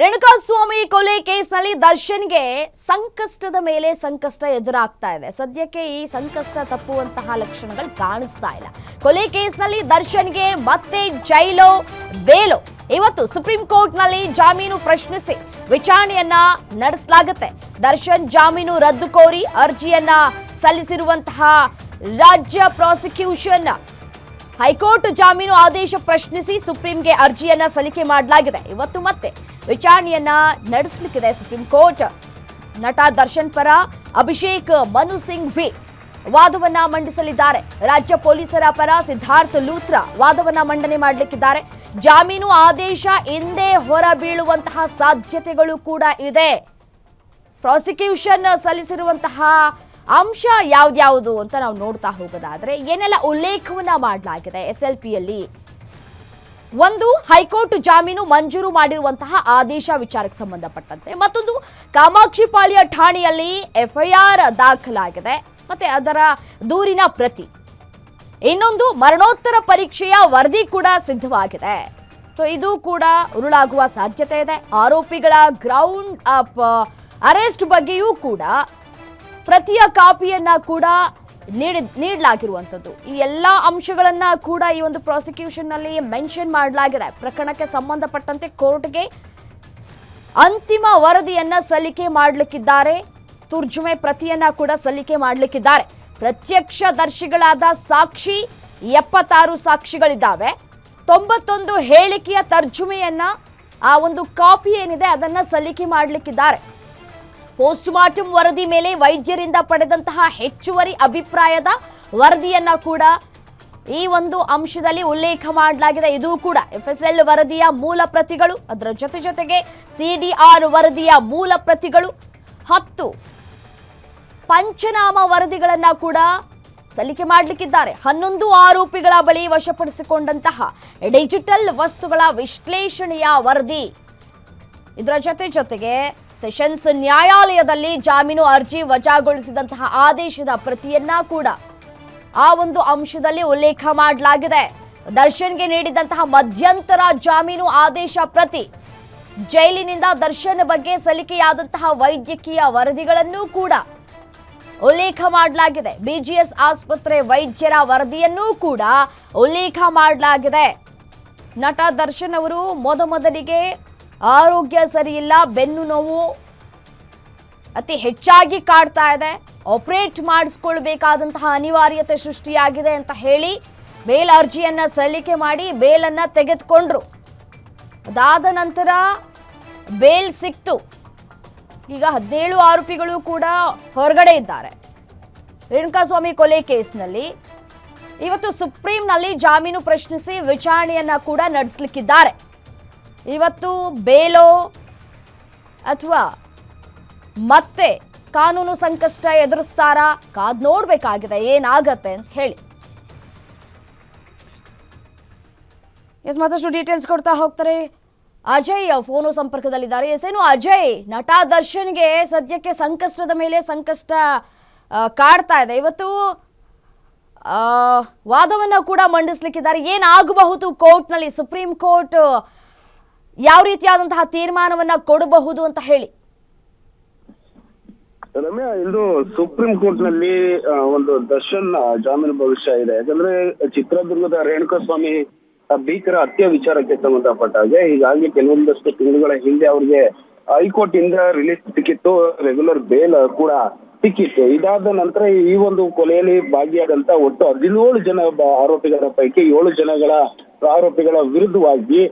ರೇಣುಕಾಸ್ವಾಮಿ ಕೊಲೆ ಕೇಸ್ನಲ್ಲಿ ದರ್ಶನ್ಗೆ ಸಂಕಷ್ಟದ ಮೇಲೆ ಸಂಕಷ್ಟ ಎದುರಾಗ್ತಾ ಇದೆ. ಸದ್ಯಕ್ಕೆ ಈ ಸಂಕಷ್ಟ ತಪ್ಪುವಂತಹ ಲಕ್ಷಣಗಳು ಕಾಣಿಸ್ತಾ ಇಲ್ಲ. ಕೊಲೆ ಕೇಸ್ನಲ್ಲಿ ದರ್ಶನ್ಗೆ ಮತ್ತೆ ಜೈಲೋ, ಬೇಲೋ ಇವತ್ತು ಸುಪ್ರೀಂ ಕೋರ್ಟ್ನಲ್ಲಿ ಜಾಮೀನು ಪ್ರಶ್ನಿಸಿ ವಿಚಾರಣೆಯನ್ನ ನಡೆಸಲಾಗುತ್ತೆ. ದರ್ಶನ್ ಜಾಮೀನು ರದ್ದು ಕೋರಿ ಅರ್ಜಿಯನ್ನ ಸಲ್ಲಿಸಿರುವಂತಹ ರಾಜ್ಯ ಪ್ರಾಸಿಕ್ಯೂಷನ್ ಹೈಕೋರ್ಟ್ ಜಾಮೀನು ಆದೇಶ ಪ್ರಶ್ನಿಸಿ ಸುಪ್ರೀಂಗೆ ಅರ್ಜಿಯನ್ನ ಸಲ್ಲಿಕೆ ಮಾಡಲಾಗಿದೆ. ಇವತ್ತು ಮತ್ತೆ ವಿಚಾರಣೆಯನ್ನ ನಡೆಸಲಿಕ್ಕಿದೆ ಸುಪ್ರೀಂ ಕೋರ್ಟ್. ನಟ ದರ್ಶನ್ ಪರ ಅಭಿಷೇಕ್ ಮನು ಸಿಂಗ್ ವಿ ವಾದವನ್ನ ಮಂಡಿಸಲಿದ್ದಾರೆ. ರಾಜ್ಯ ಪೊಲೀಸರ ಪರ ಸಿದ್ಧಾರ್ಥ್ ಲೂತ್ರ ವಾದವನ್ನ ಮಂಡನೆ ಮಾಡಲಿಕ್ಕಿದ್ದಾರೆ. ಜಾಮೀನು ಆದೇಶ ಎಂದೇ ಹೊರಬೀಳುವಂತಹ ಸಾಧ್ಯತೆಗಳು ಕೂಡ ಇದೆ. ಪ್ರಾಸಿಕ್ಯೂಷನ್ ಸಲ್ಲಿಸಿರುವಂತಹ ಅಂಶ ಯಾವ್ದ್ಯಾವುದು ಅಂತ ನಾವು ನೋಡ್ತಾ ಹೋಗೋದಾದ್ರೆ ಏನೆಲ್ಲ ಉಲ್ಲೇಖವನ್ನ ಮಾಡಲಾಗಿದೆ ಎಸ್ ಎಲ್ ಪಿಯಲ್ಲಿ ಒಂದು, ಹೈಕೋರ್ಟ್ ಜಾಮೀನು ಮಂಜೂರು ಮಾಡಿರುವಂತಹ ಆದೇಶ ವಿಚಾರಕ್ಕೆ ಸಂಬಂಧಪಟ್ಟಂತೆ. ಮತ್ತೊಂದು ಕಾಮಾಕ್ಷಿಪಾಳ್ಯ ಠಾಣೆಯಲ್ಲಿ ಎಫ್ಐಆರ್ ದಾಖಲಾಗಿದೆ. ಮತ್ತೆ ಅದರ ದೂರಿನ ಪ್ರತಿ. ಇನ್ನೊಂದು, ಮರಣೋತ್ತರ ಪರೀಕ್ಷೆಯ ವರದಿ ಕೂಡ ಸಿದ್ಧವಾಗಿದೆ. ಸೊ ಇದು ಕೂಡ ಉರುಳಾಗುವ ಸಾಧ್ಯತೆ ಇದೆ. ಆರೋಪಿಗಳ ಗ್ರೌಂಡ್ ಅಪ್ ಅರೆಸ್ಟ್ ಬಗ್ಗೆಯೂ ಕೂಡ ಪ್ರತಿಯ ಕಾಪಿಯನ್ನ ಕೂಡ ನೀಡಿ ನೀಡಲಾಗಿರುವಂಥದ್ದು. ಈ ಎಲ್ಲ ಅಂಶಗಳನ್ನ ಕೂಡ ಈ ಒಂದು ಪ್ರಾಸಿಕ್ಯೂಷನ್ನಲ್ಲಿ ಮೆನ್ಷನ್ ಮಾಡಲಾಗಿದೆ. ಪ್ರಕರಣಕ್ಕೆ ಸಂಬಂಧಪಟ್ಟಂತೆ ಕೋರ್ಟ್ಗೆ ಅಂತಿಮ ವರದಿಯನ್ನ ಸಲ್ಲಿಕೆ ಮಾಡಲಿಕ್ಕಿದ್ದಾರೆ. ತುರ್ಜುಮೆ ಪ್ರತಿಯನ್ನ ಕೂಡ ಸಲ್ಲಿಕೆ ಮಾಡಲಿಕ್ಕಿದ್ದಾರೆ. ಪ್ರತ್ಯಕ್ಷದರ್ಶಿಗಳಾದ ಸಾಕ್ಷಿ, ಎಪ್ಪತ್ತಾರು ಸಾಕ್ಷಿಗಳಿದ್ದಾವೆ. ತೊಂಬತ್ತೊಂದು ಹೇಳಿಕೆಯ ತರ್ಜುಮೆಯನ್ನ ಆ ಒಂದು ಕಾಪಿ ಏನಿದೆ ಅದನ್ನ ಸಲ್ಲಿಕೆ ಮಾಡಲಿಕ್ಕಿದ್ದಾರೆ. ಪೋಸ್ಟ್ ಮಾರ್ಟಮ್ ವರದಿ ಮೇಲೆ ವೈದ್ಯರಿಂದ ಪಡೆದಂತಹ ಹೆಚ್ಚುವರಿ ಅಭಿಪ್ರಾಯದ ವರದಿಯನ್ನ ಕೂಡ ಈ ಒಂದು ಅಂಶದಲ್ಲಿ ಉಲ್ಲೇಖ ಮಾಡಲಾಗಿದೆ. ಇದು ಕೂಡ ಎಫ್ ಎಸ್ ಎಲ್ ವರದಿಯ ಮೂಲ ಪ್ರತಿಗಳು, ಅದರ ಜೊತೆ ಜೊತೆಗೆ ಸಿಡಿಆರ್ ವರದಿಯ ಮೂಲ ಪ್ರತಿಗಳು, ಹತ್ತು ಪಂಚನಾಮ ವರದಿಗಳನ್ನ ಕೂಡ ಸಲ್ಲಿಕೆ ಮಾಡಲಿಕ್ಕಿದ್ದಾರೆ. ಹನ್ನೊಂದು ಆರೋಪಿಗಳ ಬಳಿ ವಶಪಡಿಸಿಕೊಂಡಂತಹ ಡಿಜಿಟಲ್ ವಸ್ತುಗಳ ವಿಶ್ಲೇಷಣೆಯ ವರದಿ. ಇದರ ಜೊತೆ ಜೊತೆಗೆ ಸೆಷನ್ಸ್ ನ್ಯಾಯಾಲಯದಲ್ಲಿ ಜಾಮೀನು ಅರ್ಜಿ ವಜಾಗೊಳಿಸಿದಂತಹ ಆದೇಶದ ಪ್ರತಿಯನ್ನ ಕೂಡ ಆ ಒಂದು ಅಂಶದಲ್ಲಿ ಉಲ್ಲೇಖ ಮಾಡಲಾಗಿದೆ. ದರ್ಶನ್ಗೆ ನೀಡಿದಂತಹ ಮಧ್ಯಂತರ ಜಾಮೀನು ಆದೇಶ ಪ್ರತಿ ಜೈಲಿನಿಂದ ದರ್ಶನ್ ಬಗ್ಗೆ ಸಲ್ಲಿಕೆಯಾದಂತಹ ವೈದ್ಯಕೀಯ ವರದಿಗಳನ್ನು ಕೂಡ ಉಲ್ಲೇಖ ಮಾಡಲಾಗಿದೆ. ಬಿಜಿಎಸ್ ಆಸ್ಪತ್ರೆ ವೈದ್ಯರ ವರದಿಯನ್ನೂ ಕೂಡ ಉಲ್ಲೇಖ ಮಾಡಲಾಗಿದೆ. ನಟ ದರ್ಶನ್ ಅವರು ಮೊದಮೊದಲಿಗೆ ಆರೋಗ್ಯ ಸರಿಯಿಲ್ಲ, ಬೆನ್ನು ನೋವು ಅತಿ ಹೆಚ್ಚಾಗಿ ಕಾಡ್ತಾ ಇದೆ. ಆಪರೇಟ್ ಮಾಡಿಸ್ಕೊಳ್ಬೇಕಾದಂತಹ ಅನಿವಾರ್ಯತೆ ಸೃಷ್ಟಿಯಾಗಿದೆ ಅಂತ ಹೇಳಿ ಬೇಲ್ ಅರ್ಜಿಯನ್ನು ಸಲ್ಲಿಕೆ ಮಾಡಿ ಬೇಲನ್ನು ತೆಗೆದುಕೊಂಡ್ರು. ಅದಾದ ನಂತರ ಬೇಲ್ ಸಿಕ್ತು. ಈಗ ಹದಿನೇಳು ಆರೋಪಿಗಳು ಕೂಡ ಹೊರಗಡೆ ಇದ್ದಾರೆ. ರೇಣುಕಾಸ್ವಾಮಿ ಕೊಲೆ ಕೇಸ್ನಲ್ಲಿ ಇವತ್ತು ಸುಪ್ರೀಂನಲ್ಲಿ ಜಾಮೀನು ಪ್ರಶ್ನಿಸಿ ವಿಚಾರಣೆಯನ್ನ ಕೂಡ ನಡೆಸಲಿಕ್ಕಿದ್ದಾರೆ. ಇವತ್ತು ಬೇಲೋ ಅಥವಾ ಮತ್ತೆ ಕಾನೂನು ಸಂಕಷ್ಟ ಎದುರಿಸ್ತಾರಾ? ಕಾದ್ ನೋಡ್ಬೇಕಾಗಿದೆ, ಏನಾಗತ್ತೆ ಅಂತ ಹೇಳಿ. ಎಸ್, ಮತ್ತಷ್ಟು ಡೀಟೇಲ್ಸ್ ಕೊಡ್ತಾ ಹೋಗ್ತಾರೆ. ಅಜಯ್ ಫೋನು ಸಂಪರ್ಕದಲ್ಲಿದ್ದಾರೆ. ಎಸ್, ಏನು ಅಜಯ್, ನಟ ದರ್ಶನ್ಗೆ ಸದ್ಯಕ್ಕೆ ಸಂಕಷ್ಟದ ಮೇಲೆ ಸಂಕಷ್ಟ ಕಾಡ್ತಾ ಇದೆ. ಇವತ್ತು ವಾದವನ್ನ ಕೂಡ ಮಂಡಿಸ್ಲಿಕ್ಕಿದ್ದಾರೆ. ಏನಾಗಬಹುದು ಕೋರ್ಟ್ನಲ್ಲಿ? ಸುಪ್ರೀಂ ಕೋರ್ಟ್ ಯಾವ ರೀತಿಯಾದಂತಹ ತೀರ್ಮಾನವನ್ನ ಕೊಡಬಹುದು ಅಂತ ಹೇಳಿ? ರಮ್ಯಾ, ಇಂದು ಸುಪ್ರೀಂ ಕೋರ್ಟ್ನಲ್ಲಿ ಒಂದು ದರ್ಶನ್ ಜಾಮೀನು ಭವಿಷ್ಯ ಇದೆ. ಯಾಕಂದ್ರೆ ಚಿತ್ರದುರ್ಗದ ರೇಣುಕಾಸ್ವಾಮಿ ಸ್ವಾಮಿ ಭೀಕರ ಹತ್ಯೆ ವಿಚಾರಕ್ಕೆ ಸಂಬಂಧಪಟ್ಟ ಹಾಗೆ, ಹೀಗಾಗಿ ಕೆಲವೊಂದಷ್ಟು ತಿಂಗಳುಗಳ ಹಿಂದೆ ಅವ್ರಿಗೆ ಹೈಕೋರ್ಟ್ ಇಂದ ರಿಲೀಸ್ ಸಿಕ್ಕಿತ್ತು. ರೆಗ್ಯುಲರ್ ಬೇಲ್ ಕೂಡ ಸಿಕ್ಕಿತ್ತು. ಇದಾದ ನಂತರ ಈ ಒಂದು ಕೊಲೆಯಲ್ಲಿ ಭಾಗಿಯಾದಂತ ಒಟ್ಟು ಹದಿನೇಳು ಜನ ಆರೋಪಿಗಳ ಪೈಕಿ ಏಳು ಜನಗಳ ಆರೋಪಿಗಳ ವಿರುದ್ಧವಾಗಿ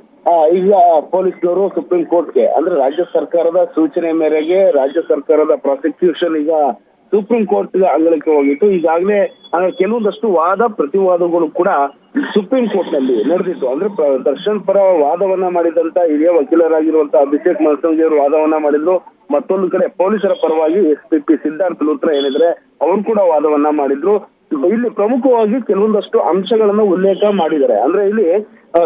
ಈಗ ಪೊಲೀಸ್ನವರು ಸುಪ್ರೀಂ ಕೋರ್ಟ್ಗೆ, ಅಂದ್ರೆ ರಾಜ್ಯ ಸರ್ಕಾರದ ಸೂಚನೆ ಮೇರೆಗೆ ರಾಜ್ಯ ಸರ್ಕಾರದ ಪ್ರಾಸಿಕ್ಯೂಷನ್ ಈಗ ಸುಪ್ರೀಂ ಕೋರ್ಟ್ ಅಂಗಳಕ್ಕೆ ಹೋಗಿತ್ತು. ಈಗಾಗಲೇ ಕೆಲವೊಂದಷ್ಟು ವಾದ, ಪ್ರತಿವಾದಗಳು ಕೂಡ ಸುಪ್ರೀಂ ಕೋರ್ಟ್ನಲ್ಲಿ ನಡೆದಿತ್ತು. ಅಂದ್ರೆ ದರ್ಶನ್ ಪರ ವಾದವನ್ನ ಮಾಡಿದಂತ ಹಿರಿಯ ವಕೀಲರಾಗಿರುವಂತ ಅಭಿಷೇಕ್ ಮನಸಂಗಿ ಅವರು ವಾದವನ್ನ ಮಾಡಿದ್ರು. ಮತ್ತೊಂದು ಕಡೆ ಪೊಲೀಸರ ಪರವಾಗಿ S P P Siddharth Luthra ಏನಿದ್ರೆ, ಅವರು ಕೂಡ ವಾದವನ್ನ ಮಾಡಿದ್ರು. ಇಲ್ಲಿ ಪ್ರಮುಖವಾಗಿ ಕೆಲವೊಂದಷ್ಟು ಅಂಶಗಳನ್ನ ಉಲ್ಲೇಖ ಮಾಡಿದ್ದಾರೆ. ಅಂದ್ರೆ ಇಲ್ಲಿ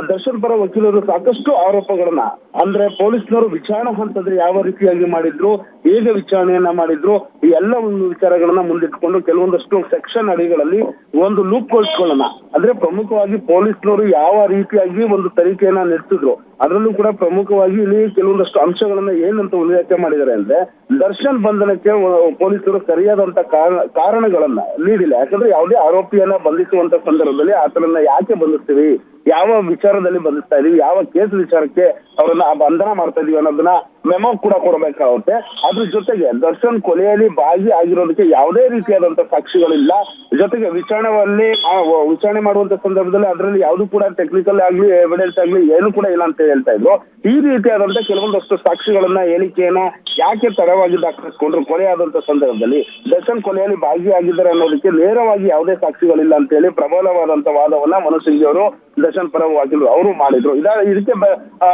ದರ್ಶನ್ ಪರ ವಕೀಲರು ಸಾಕಷ್ಟು ಆರೋಪಗಳನ್ನ, ಅಂದ್ರೆ ಪೊಲೀಸ್ನವರು ವಿಚಾರಣಾ ಹಂತದಲ್ಲಿ ಯಾವ ರೀತಿಯಾಗಿ ಮಾಡಿದ್ರು, ಹೇಗೆ ವಿಚಾರಣೆಯನ್ನ ಮಾಡಿದ್ರು, ಈ ಎಲ್ಲ ಒಂದು ವಿಚಾರಗಳನ್ನ ಮುಂದಿಟ್ಟುಕೊಂಡು ಕೆಲವೊಂದಷ್ಟು ಸೆಕ್ಷನ್ ಅಡಿಗಳಲ್ಲಿ ಒಂದು ಲೂಪ್ ಗಳನ್ನ ಅಂದ್ರೆ ಪ್ರಮುಖವಾಗಿ ಪೊಲೀಸ್ನವರು ಯಾವ ರೀತಿಯಾಗಿ ಒಂದು ತನಿಖೆಯನ್ನ ನಡೆಸಿದ್ರು, ಅದರಲ್ಲೂ ಕೂಡ ಪ್ರಮುಖವಾಗಿ ಇಲ್ಲಿ ಕೆಲವೊಂದಷ್ಟು ಅಂಶಗಳನ್ನ ಏನಂತ ಉಲ್ಲೇಖ ಮಾಡಿದ್ದಾರೆ ಅಂದ್ರೆ, ದರ್ಶನ್ ಬಂಧನಕ್ಕೆ ಪೊಲೀಸರು ಸರಿಯಾದಂತ ಕಾರಣ, ಕಾರಣಗಳನ್ನ ನೀಡಿಲ್ಲ. ಯಾಕಂದ್ರೆ ಯಾವುದೇ ಆರೋಪಿಯನ್ನ ಬಂಧಿಸುವಂತ ಸಂದರ್ಭದಲ್ಲಿ ಆತನನ್ನ ಯಾಕೆ ಬಂಧಿಸ್ತೀವಿ? ಯಾವ ವಿಚಾರದಲ್ಲಿ ಬಂಧಿಸ್ತಾ ಇದೀವಿ ಯಾವ ಕೇಸ್ ವಿಚಾರಕ್ಕೆ ಅವರನ್ನ ಬಂಧನ ಮಾಡ್ತಾ ಇದೀವಿ ಅನ್ನೋದನ್ನ ಮೆಮೊ ಕೂಡ ಕೊಡಬೇಕಾಗುತ್ತೆ. ಅದ್ರ ಜೊತೆಗೆ ದರ್ಶನ್ ಕೊಲೆಯಲ್ಲಿ ಭಾಗಿ ಆಗಿರೋದಕ್ಕೆ ಯಾವುದೇ ರೀತಿಯಾದಂತ ಸಾಕ್ಷಿಗಳಿಲ್ಲ. ಜೊತೆಗೆ ವಿಚಾರಣೆಯಲ್ಲಿ ವಿಚಾರಣೆ ಮಾಡುವಂತ ಸಂದರ್ಭದಲ್ಲಿ ಅದರಲ್ಲಿ ಯಾವುದು ಕೂಡ ಟೆಕ್ನಿಕಲ್ ಆಗ್ಲಿ ಎವಿಡೆನ್ಸ್ ಆಗ್ಲಿ ಏನು ಕೂಡ ಇಲ್ಲ ಅಂತ ಹೇಳ್ತಾ ಇದ್ರು. ಈ ರೀತಿಯಾದಂತ ಕೆಲವೊಂದಷ್ಟು ಸಾಕ್ಷಿಗಳನ್ನ ಹೇಳಿಕೆಯನ್ನ ಯಾಕೆ ತಡವಾಗಿ ದಾಖಲಿಸಿಕೊಂಡ್ರು? ಕೊಲೆ ಆದಂತ ಸಂದರ್ಭದಲ್ಲಿ ದರ್ಶನ್ ಕೊಲೆಯಲ್ಲಿ ಭಾಗಿಯಾಗಿದ್ದಾರೆ ಅನ್ನೋದಕ್ಕೆ ನೇರವಾಗಿ ಯಾವುದೇ ಸಾಕ್ಷಿಗಳಿಲ್ಲ ಅಂತ ಹೇಳಿ ಪ್ರಬಲವಾದಂತ ವಾದವನ್ನ ಮನು ಅವರು ದರ್ಶನ್ ಪರ ವಕೀಲರು ಅವರು ಮಾಡಿದ್ರು. ಇದ ಇದಕ್ಕೆ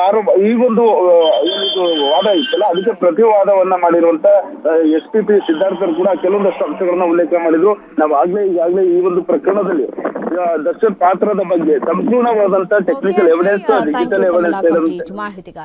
ಆರೋಪ ಈ ಒಂದು ಆ, ಏನಿದು ವಾದ ಇತ್ತಲ್ಲ? ಅದಕ್ಕೆ ಪ್ರತಿವಾದವನ್ನ ಮಾಡಿರುವಂತ ಎಸ್ ಪಿ ಪಿ ಸಿದ್ಧಾರ್ಥರು ಕೂಡ ಕೆಲವೊಂದಷ್ಟು ಅಂಶಗಳನ್ನ ಉಲ್ಲೇಖ ಮಾಡಿದ್ರು. ನಾವು ಆಗ್ಲೇ ಈಗಾಗಲೇ ಈ ಒಂದು ಪ್ರಕರಣದಲ್ಲಿ ದಕ್ಷಿಣ ದರ್ಶನ್ ಪಾತ್ರದ ಬಗ್ಗೆ ಸಂಪೂರ್ಣವಾದಂತ ಟೆಕ್ನಿಕಲ್ ಎವಿಡೆನ್ಸ್ ಡಿಜಿಟಲ್ ಎವಿಡೆನ್ಸ್ ಮಾಹಿತಿಗಾಗಿ